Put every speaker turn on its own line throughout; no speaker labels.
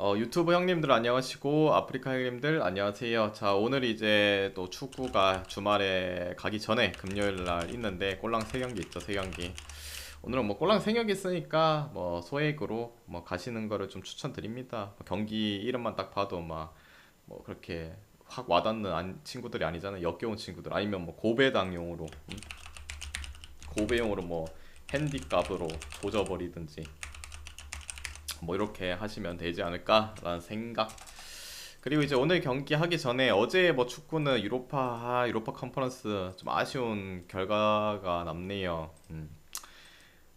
어, 유튜브 형님들 안녕하시고 아프리카 형님들 안녕하세요. 자, 오늘 이제 또 축구가 주말에 가기 전에 금요일 날 있는데 꼴랑 3경기 있죠, 3경기. 오늘은 뭐 꼴랑 3경기 있으니까 뭐 소액으로 뭐 가시는 거를 좀 추천드립니다. 뭐 경기 이름만 딱 봐도 막 뭐 그렇게 확 와닿는 안- 친구들이 아니잖아요. 역겨운 친구들 아니면 뭐 고배당용으로 음? 고배용으로 뭐 핸디값으로 조져버리든지 뭐 이렇게 하시면 되지 않을까라는 생각. 그리고 이제 오늘 경기 하기 전에 어제 뭐 축구는 유로파 아, 유로파 컨퍼런스 좀 아쉬운 결과가 남네요. 음.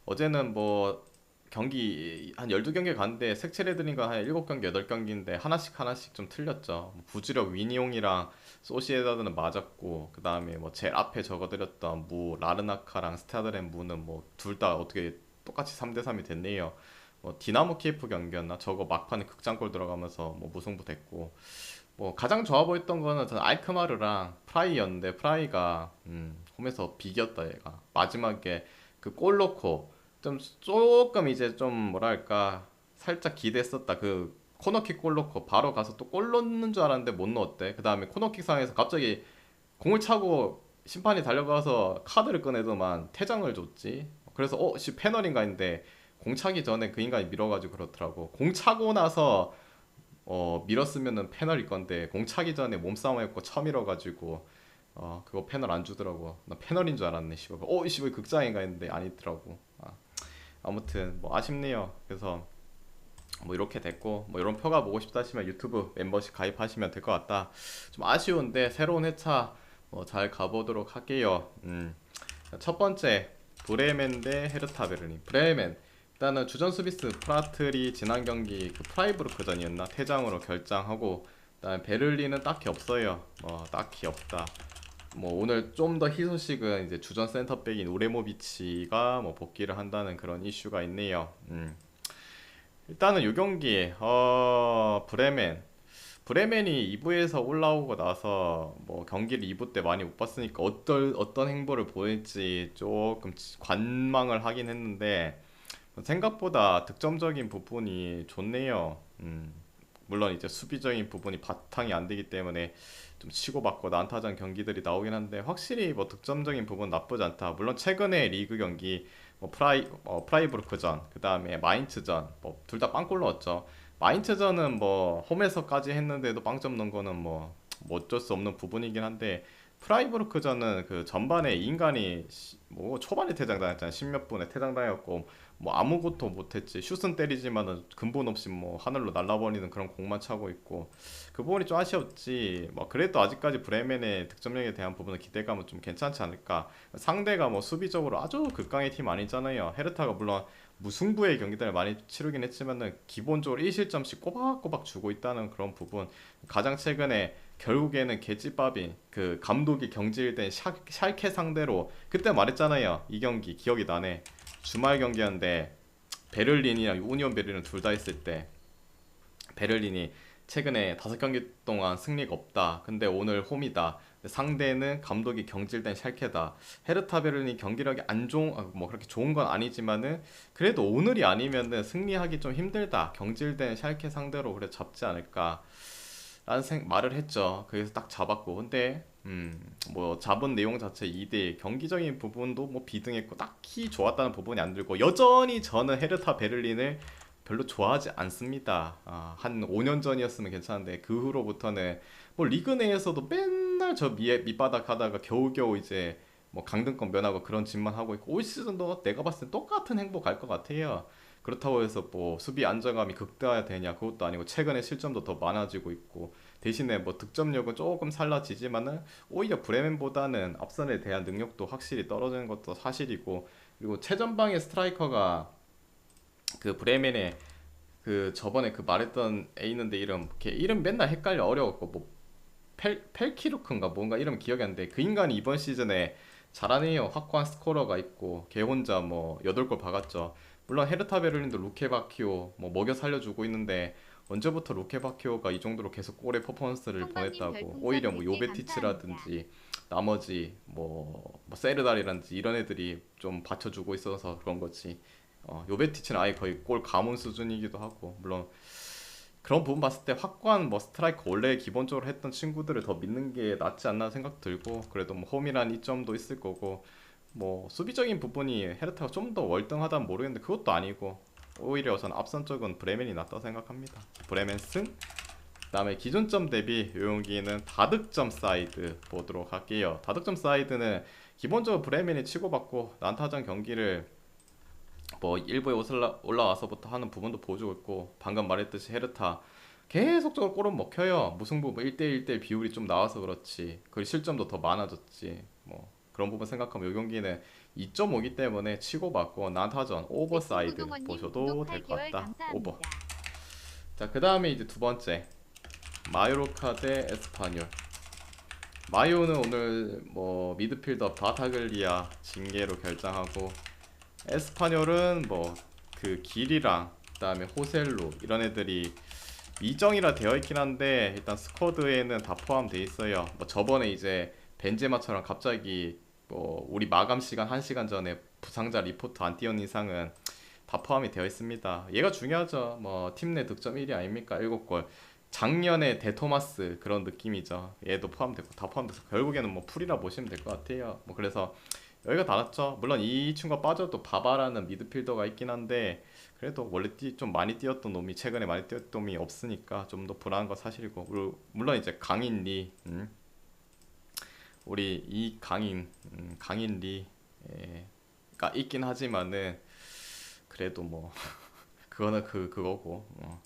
어제는 뭐 경기 한 12경기 갔는데 색칠해드린 건한 7경기, 8경기인데 하나씩 하나씩 좀 틀렸죠. 뭐 부주력 위니용이랑 소시에다드는 맞았고 그 다음에 뭐 제일 앞에 적어드렸던 무 라르나카랑 스타드렌 무는 뭐 둘 다 어떻게 똑같이 3대3이 됐네요. 뭐 디나모 키예프 경기였나? 저거 막판에 극장골 들어가면서 뭐 무승부 됐고. 뭐 가장 좋아 보였던 거는 저는 알크마르랑 프라이였는데 프라이가 음, 홈에서 비겼다 얘가. 마지막에 그 골 넣고 좀 조금 이제 좀 뭐랄까 살짝 기대했었다. 그 코너킥 골 넣고 바로 가서 또 골 넣는 줄 알았는데 못 넣었대. 그 다음에 코너킥 상에서 갑자기 공을 차고 심판이 달려가서 카드를 꺼내더만 퇴장을 줬지. 그래서 어씨 페널인가 했는데 공 차기 전에 그 인간이 밀어가지고 그렇더라고. 공 차고 나서 어 밀었으면은 페널일 건데 공 차기 전에 몸싸움 했고 쳐밀어가지고 어 그거 페널 안 주더라고. 나 페널인 줄 알았네 씨발. 어 씨발 극장인가 했는데 아니더라고. 아, 아무튼 뭐 아쉽네요. 그래서 뭐 이렇게 됐고 뭐 이런 표가 보고 싶다 하시면 유튜브 멤버십 가입하시면 될 것 같다. 좀 아쉬운데 새로운 회차 뭐 잘 가보도록 할게요. 음. 첫 번째 브레멘 대 헤르타 베르린 브레멘 일단은 주전 수비스 프라틀이 지난 경기 그 프라이부르크전이었나? 퇴장으로 결장하고 그다음에 베를린은 딱히 없어요. 뭐 딱히 없다. 뭐 오늘 좀 더 희소식은 이제 주전 센터백인 우레모비치가 뭐 복귀를 한다는 그런 이슈가 있네요. 음. 일단은 요 경기 어 브레멘. 브레멘이 2부에서 올라오고 나서 뭐 경기를 2부 때 많이 못 봤으니까 어떤 어떤 행보를 보일지 조금 관망을 하긴 했는데 생각보다 득점적인 부분이 좋네요. 음, 물론 이제 수비적인 부분이 바탕이 안 되기 때문에 좀 치고받고 난타전 경기들이 나오긴 한데 확실히 뭐 득점적인 부분 나쁘지 않다. 물론 최근에 리그 경기 뭐 프라이 어, 프라이부르크전 그다음에 마인츠전 뭐 둘 다 빵골 넣었죠. 마인츠전은 뭐 홈에서까지 했는데도 빵점 넣은 거는 뭐, 뭐 어쩔 수 없는 부분이긴 한데 프라이부르크전은 그 전반에 이 인간이 시- 뭐 초반에 퇴장당했잖아요. 십몇 분에 퇴장당했고 뭐 아무것도 못했지. 슛은 때리지만은 근본 없이 뭐 하늘로 날아버리는 그런 공만 차고 있고 그 부분이 좀 아쉬웠지. 뭐 그래도 아직까지 브레멘의 득점력에 대한 부분은 기대감은 좀 괜찮지 않을까. 상대가 뭐 수비적으로 아주 극강의 팀 아니잖아요. 헤르타가 물론 무승부의 경기들을 많이 치르긴 했지만은 기본적으로 1실점씩 꼬박꼬박 주고 있다는 그런 부분. 가장 최근에 결국에는 개찌밥인 그 감독이 경질된 샤, 샬케 상대로 그때 말했잖아요. 이 경기 기억이 나네. 주말 경기였는데 베를린이랑 우니온 베를린 둘 다 했을 때 베를린이 최근에 다섯 경기 동안 승리가 없다. 근데 오늘 홈이다. 상대는 감독이 경질된 샬케다. 헤르타 베를린이 경기력이 안 좋은 아, 뭐 그렇게 좋은 건 아니지만은 그래도 오늘이 아니면은 승리하기 좀 힘들다. 경질된 샬케 상대로 그래 잡지 않을까. 라는 생, 말을 했죠. 그래서 딱 잡았고. 근데 음, 뭐 잡은 내용 자체 2대 경기적인 부분도 뭐 비등했고 딱히 좋았다는 부분이 안 들고 여전히 저는 헤르타 베를린을 별로 좋아하지 않습니다. 아, 한 5년 전이었으면 괜찮은데 그 후로부터는 뭐 리그 내에서도 맨날 저 밑, 밑바닥 하다가 겨우겨우 이제 뭐 강등권 면하고 그런 짓만 하고 있고 올 시즌도 내가 봤을 때 똑같은 행보 갈 것 같아요. 그렇다고 해서 뭐 수비 안정감이 극대화되냐 그것도 아니고 최근에 실점도 더 많아지고 있고 대신에 뭐 득점력은 조금 살라지지만은 오히려 브레멘보다는 앞선에 대한 능력도 확실히 떨어지는 것도 사실이고 그리고 최전방의 스트라이커가 그 브레멘의 그 저번에 그 말했던 애 있는데 이름 걔 이름 맨날 헷갈려 어려웠고 뭐 펠, 펠키루크인가 뭔가 이름 기억이 안 돼. 그 인간이 이번 시즌에 잘하네요. 확고한 스코러가 있고 걔 혼자 뭐 8골 박았죠. 물론 헤르타 베를린도 루케바키오 뭐 먹여 살려주고 있는데 언제부터 루케바키오가 이 정도로 계속 골의 퍼포먼스를 보냈다고 오히려 뭐
100개
요베티치라든지 나머지 뭐, 뭐 세르달이라든지 이런 애들이 좀 받쳐주고 있어서 그런 거지. 어, 요베티치는 아예 거의 골 가문 수준이기도 하고 물론 그런 부분 봤을 때 확고한 뭐 스트라이크 원래 기본적으로 했던 친구들을 더 믿는 게 낫지 않나 생각 들고 그래도 뭐 홈이란 이점도 있을 거고 뭐 수비적인 부분이 헤르타가 좀 더 월등하다면 모르겠는데 그것도 아니고 오히려 저는 앞선 쪽은 브레멘이 낫다 생각합니다. 브레멘 승. 그다음에 기존점 대비 요용기는 다득점 사이드 보도록 할게요. 다득점 사이드는 기본적으로 브레멘이 치고받고 난타전 경기를 뭐 일부에 올라, 올라와서부터 하는 부분도 보여주고 있고 방금 말했듯이 헤르타 계속적으로 골은 먹혀요. 무승부 뭐 1대1 1대1 비율이 좀 나와서 그렇지. 그리고 실점도 더 많아졌지. 뭐 그런 부분 생각하면 이 경기는 2.5기 때문에 치고받고 난타전 오버사이드 보셔도 될 것 같다. 오버. 자, 그 다음에 이제 두 번째 마요로카 대 에스파뇰. 마요는 오늘 뭐 미드필더 바타글리아 징계로 결장하고 에스파뇰은 뭐 그 길이랑 그다음에 호셀루 이런 애들이 미정이라 되어 있긴 한데 일단 스쿼드에는 다 포함돼 있어요. 뭐 저번에 이제 벤제마처럼 갑자기 뭐 우리 마감 시간 1시간 전에 부상자 리포트 안 띄운 이상은 다 포함이 되어 있습니다. 얘가 중요하죠. 뭐 팀 내 득점 1위 아닙니까? 7골. 작년에 데토마스 그런 느낌이죠. 얘도 포함되고 다 포함돼서 결국에는 뭐 풀이라 보시면 될 것 같아요. 뭐 그래서 여기가 달았죠. 물론 이 친구가 빠져도 바바라는 미드필더가 있긴 한데 그래도 원래 뛰, 좀 많이 뛰었던 놈이 최근에 많이 뛰었던 놈이 없으니까 좀 더 불안한 거 사실이고 물론 이제 강인 리 음. 우리 이 강인 음, 강인 리가 있긴 하지만은 그래도 뭐 그거는 그 그거고 어.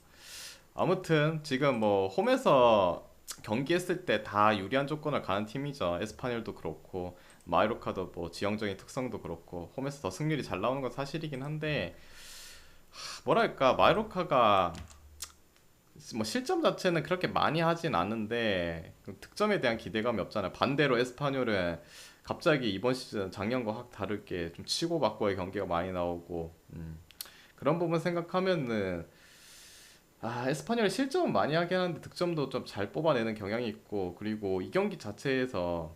아무튼 지금 뭐 홈에서 경기했을 때 다 유리한 조건을 가는 팀이죠. 에스파뇰도 그렇고 마이로카도 뭐 지형적인 특성도 그렇고 홈에서 더 승률이 잘 나오는 건 사실이긴 한데 하, 뭐랄까 마이로카가 뭐 실점 자체는 그렇게 많이 하진 않는데 그 득점에 대한 기대감이 없잖아요. 반대로 에스파뇰은 갑자기 이번 시즌 작년과 확 다르게 좀 치고받고의 경기가 많이 나오고 음, 그런 부분 생각하면은 아 에스파뇰이 실점은 많이 하긴 하는데 득점도 좀 잘 뽑아내는 경향이 있고 그리고 이 경기 자체에서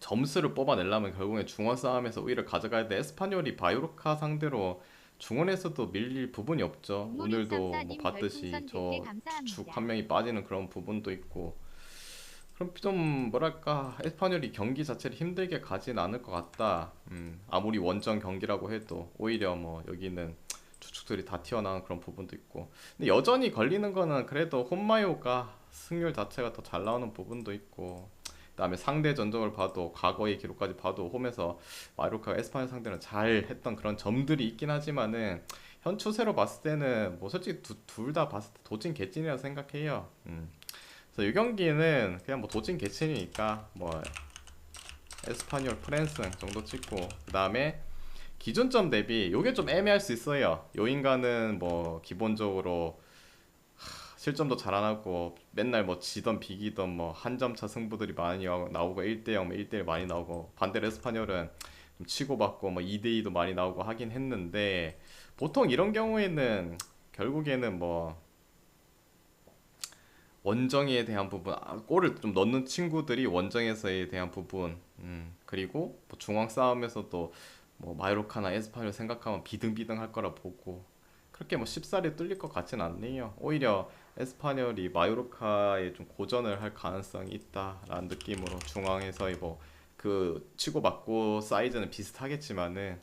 점수를 뽑아내려면 결국에 중원 싸움에서 오히려 가져가야 돼. 에스파뇰이 바이오르카 상대로 중원에서도 밀릴 부분이 없죠. 오늘도 뭐 봤듯이 저축한 명이 빠지는 그런 부분도 있고. 그럼 좀 뭐랄까 에스파뇰이 경기 자체를 힘들게 가진 않을 것 같다. 음, 아무리 원정 경기라고 해도 오히려 뭐 여기는 주축들이 다 튀어나온 그런 부분도 있고. 근데 여전히 걸리는 거는 그래도 홈마요가 승률 자체가 더 잘 나오는 부분도 있고. 그다음에 상대 전적을 봐도 과거의 기록까지 봐도 홈에서 마요르카가 에스파뇰 상대는 잘 했던 그런 점들이 있긴 하지만은 현 추세로 봤을 때는 뭐 솔직히 둘 다 봤을 때 도찐 개찐이라 생각해요. 음. 그래서 이 경기는 그냥 뭐 도찐 개찐이니까 뭐 에스파뇰 프랜스 정도 찍고 그 다음에 기준점 대비 요게 좀 애매할 수 있어요. 요 인간은 뭐 기본적으로 실점도 잘 안 하고 맨날 뭐 지던 비기던 뭐 한 점 차 승부들이 많이 나오고 1대0 뭐 1대1 많이 나오고 반대로 에스파뇰은 좀 치고받고 뭐 2대2도 많이 나오고 하긴 했는데 보통 이런 경우에는 결국에는 뭐 원정에 대한 부분 아, 골을 좀 넣는 친구들이 원정에서에 대한 부분 음, 그리고 뭐 중앙 싸움에서도 뭐 마요르카나 에스파뇰 생각하면 비등비등 할 거라 보고 그렇게 뭐 쉽사리 뚫릴 것 같진 않네요 오히려 에스파뇰이 마요르카에 좀 고전을 할 가능성이 있다라는 느낌으로 중앙에서의 뭐 그 치고받고 사이즈는 비슷하겠지만은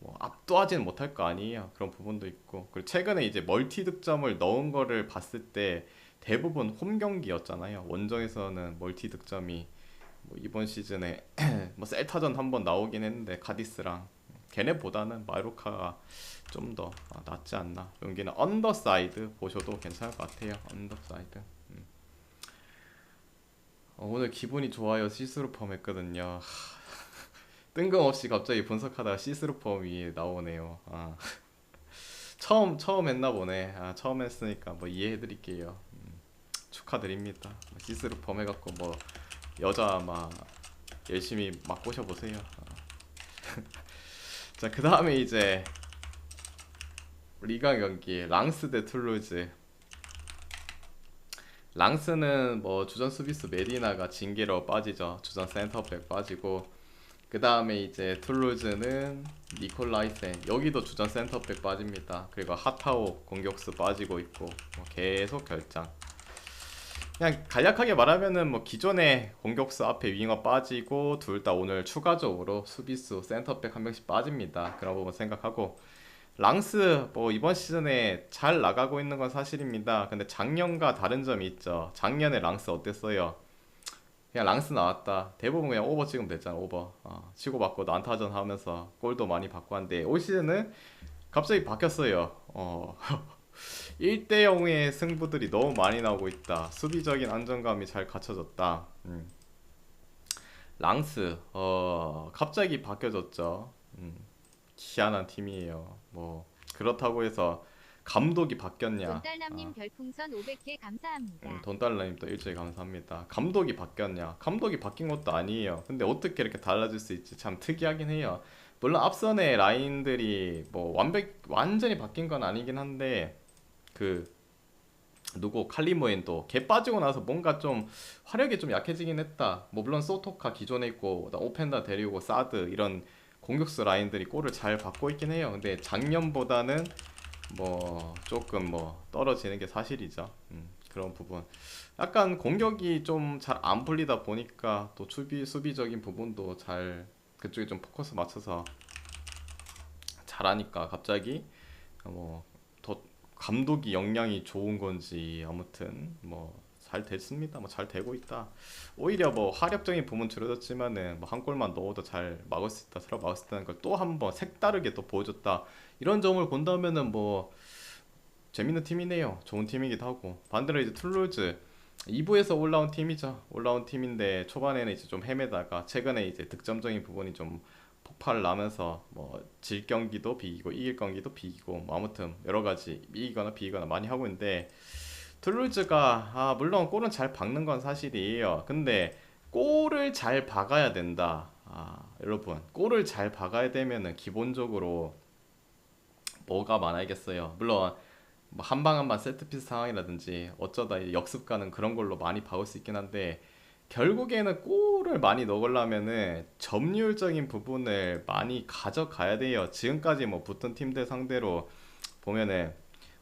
뭐 압도하지는 못할 거 아니에요. 그런 부분도 있고 그리고 최근에 이제 멀티 득점을 넣은 거를 봤을 때 대부분 홈 경기였잖아요. 원정에서는 멀티 득점이 뭐 이번 시즌에 뭐 셀타전 한번 나오긴 했는데 카디스랑 걔네보다는 마이로카가 좀 더 낫지 않나. 여기는 언더사이드 보셔도 괜찮을 것 같아요. 언더사이드. 음. 어, 오늘 기분이 좋아요. 시스루펌 했거든요. 뜬금없이 갑자기 분석하다가 시스루펌이 나오네요. 아. 처음 처음 했나 보네. 아, 처음 했으니까 뭐 이해해 드릴게요. 음. 축하드립니다. 뭐 시스루펌 해갖고 뭐 여자 막 열심히 막 꼬셔 보세요. 아. 자, 그 다음에 이제 리가 경기 랑스 대 툴루즈. 랑스는 뭐 주전 수비수 메디나가 징계로 빠지죠. 주전 센터백 빠지고 그 다음에 이제 툴루즈는 니콜라이센 여기도 주전 센터백 빠집니다. 그리고 하타오 공격수 빠지고 있고 뭐 계속 결장. 그냥 간략하게 말하면은 뭐 기존의 공격수 앞에 윙어 빠지고 둘 다 오늘 추가적으로 수비수 센터백 한 명씩 빠집니다. 그런 부분 생각하고 랑스 뭐 이번 시즌에 잘 나가고 있는 건 사실입니다. 근데 작년과 다른 점이 있죠. 작년에 랑스 어땠어요? 그냥 랑스 나왔다. 대부분 그냥 오버 찍으면 됐잖아. 오버. 어, 치고 받고 난타전 하면서 골도 많이 받고 한데 올 시즌은 갑자기 바뀌었어요. 어. 1대 0의 승부들이 너무 많이 나오고 있다. 수비적인 안정감이 잘 갖춰졌다. 음. 랑스 어 갑자기 바뀌어졌죠. 음. 희한한 팀이에요. 뭐 그렇다고 해서 감독이 바뀌었냐?
돈달남님
아.
별풍선 500개 감사합니다.
음, 돈달러님도 일주일 감사합니다. 감독이 바뀌었냐? 감독이 바뀐 것도 아니에요. 근데 어떻게 이렇게 달라질 수 있지? 참 특이하긴 해요. 물론 앞선의 라인들이 뭐 완벽 완전히 바뀐 건 아니긴 한데 그 누구 칼리모인도 걔 빠지고 나서 뭔가 좀 화력이 좀 약해지긴 했다. 뭐 물론 소토카 기존에 있고 오펜다 데리고 사드 이런 공격수 라인들이 골을 잘 받고 있긴 해요. 근데 작년보다는 뭐 조금 뭐 떨어지는 게 사실이죠. 음, 그런 부분. 약간 공격이 좀 잘 안 풀리다 보니까 또 수비 수비적인 부분도 잘 그쪽에 좀 포커스 맞춰서 잘하니까 갑자기 뭐더 감독이 역량이 좋은 건지 아무튼 뭐 잘 됐습니다. 뭐 잘 되고 있다. 오히려 뭐 화력적인 부분 줄어들었지만은 뭐 한 골만 넣어도 잘 막을 수 있다, 새로 막을 수 있다는 걸 또 한번 색다르게 또 보여줬다. 이런 점을 본다면은 뭐 재밌는 팀이네요. 좋은 팀이기도 하고 반대로 이제 툴루즈 2부에서 올라온 팀이죠. 올라온 팀인데 초반에는 이제 좀 헤매다가 최근에 이제 득점적인 부분이 좀 폭발을 나면서 뭐 질 경기도 비기고 이길 경기도 비기고 뭐 아무튼 여러 가지 이기거나 비기거나 많이 하고 있는데 툴루즈가 아 물론 골은 잘 박는 건 사실이에요. 근데 골을 잘 박아야 된다. 아 여러분 골을 잘 박아야 되면은 기본적으로 뭐가 많아야겠어요. 물론 뭐 한방 한방 세트피스 상황이라든지 어쩌다 이제 역습 가는 그런 걸로 많이 박을 수 있긴 한데 결국에는 골을 많이 넣으려면은 점유율적인 부분을 많이 가져가야 돼요. 지금까지 뭐 붙은 팀들 상대로 보면은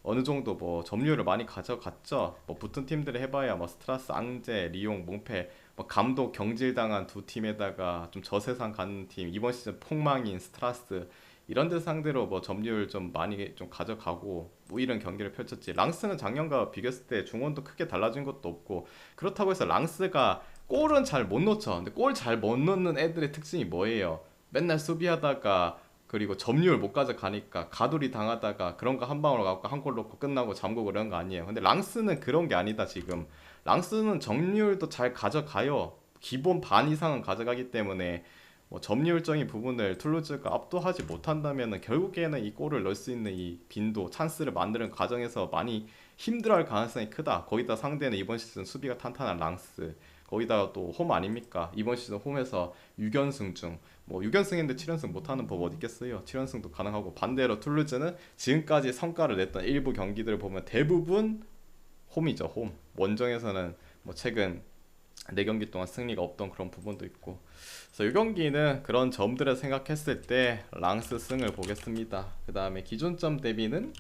어느 정도 뭐 점유율을 많이 가져갔죠. 뭐 붙은 팀들 해봐야 뭐 스트라스, 앙제, 리옹, 몽페, 뭐 감독 경질당한 두 팀에다가 좀 저세상 가는 팀 이번 시즌 폭망인 스트라스 이런 데 상대로 뭐 점유율 좀 많이 좀 가져가고 뭐 이런 경기를 펼쳤지. 랑스는 작년과 비교했을 때 중원도 크게 달라진 것도 없고 그렇다고 해서 랑스가 골은 잘 못 넣죠. 근데 골 잘 못 넣는 애들의 특징이 뭐예요? 맨날 수비하다가 그리고 점유율 못 가져가니까 가돌이 당하다가 그런 거 한 방으로 갖고 한 골 넣고 끝나고 잠그고 그런 거 아니에요. 근데 랑스는 그런 게 아니다 지금. 랑스는 점유율도 잘 가져가요. 기본 반 이상은 가져가기 때문에 뭐 점유율적인 부분을 툴루즈가 압도하지 못한다면은 결국에는 이 골을 넣을 수 있는 이 빈도, 찬스를 만드는 과정에서 많이 힘들어할 가능성이 크다. 거기다 상대는 이번 시즌 수비가 탄탄한 랑스. 거기다가 또 홈 아닙니까? 이번 시즌 홈에서 6연승 중, 뭐 6연승인데 7연승 못하는 법 어디 있겠어요? 7연승도 가능하고 반대로 툴루즈는 지금까지 성과를 냈던 일부 경기들을 보면 대부분 홈이죠, 홈. 원정에서는 뭐 최근 4경기 동안 승리가 없던 그런 부분도 있고 그래서 이 경기는 그런 점들을 생각했을 때 랑스 승을 보겠습니다. 그 다음에 기준점 대비는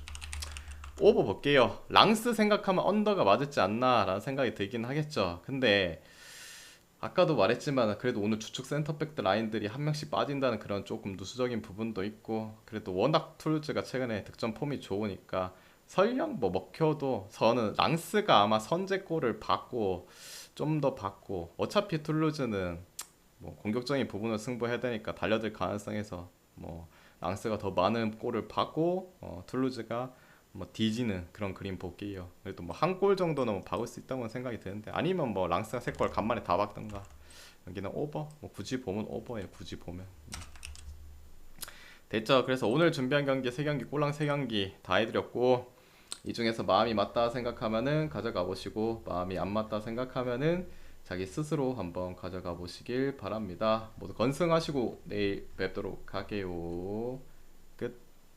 오버 볼게요. 랑스 생각하면 언더가 맞을지 않나라는 생각이 들긴 하겠죠. 근데 아까도 말했지만 그래도 오늘 주축 센터백들 라인들이 한 명씩 빠진다는 그런 조금 누수적인 부분도 있고 그래도 워낙 툴즈가 최근에 득점 폼이 좋으니까 설령 뭐 먹혀도 저는 랑스가 아마 선제골을 받고 좀 더 받고 어차피 툴루즈는 뭐 공격적인 부분을 승부해야 되니까 달려들 가능성에서 뭐 랑스가 더 많은 골을 받고 어, 툴루즈가 뭐 뒤지는 그런 그림 볼게요. 그래도 뭐 한 골 정도는 뭐 박을 수 있다고 생각이 드는데 아니면 뭐 랑스가 세 골 간만에 다 박던가 여기는 오버 뭐 굳이 보면 오버예요. 굳이 보면 음. 됐죠. 그래서 오늘 준비한 경기 세 경기 꼴랑 세 경기 다 해드렸고 이 중에서 마음이 맞다 생각하면은 가져가 보시고 마음이 안 맞다 생각하면은 자기 스스로 한번 가져가 보시길 바랍니다. 모두 건승하시고 내일 뵙도록 할게요.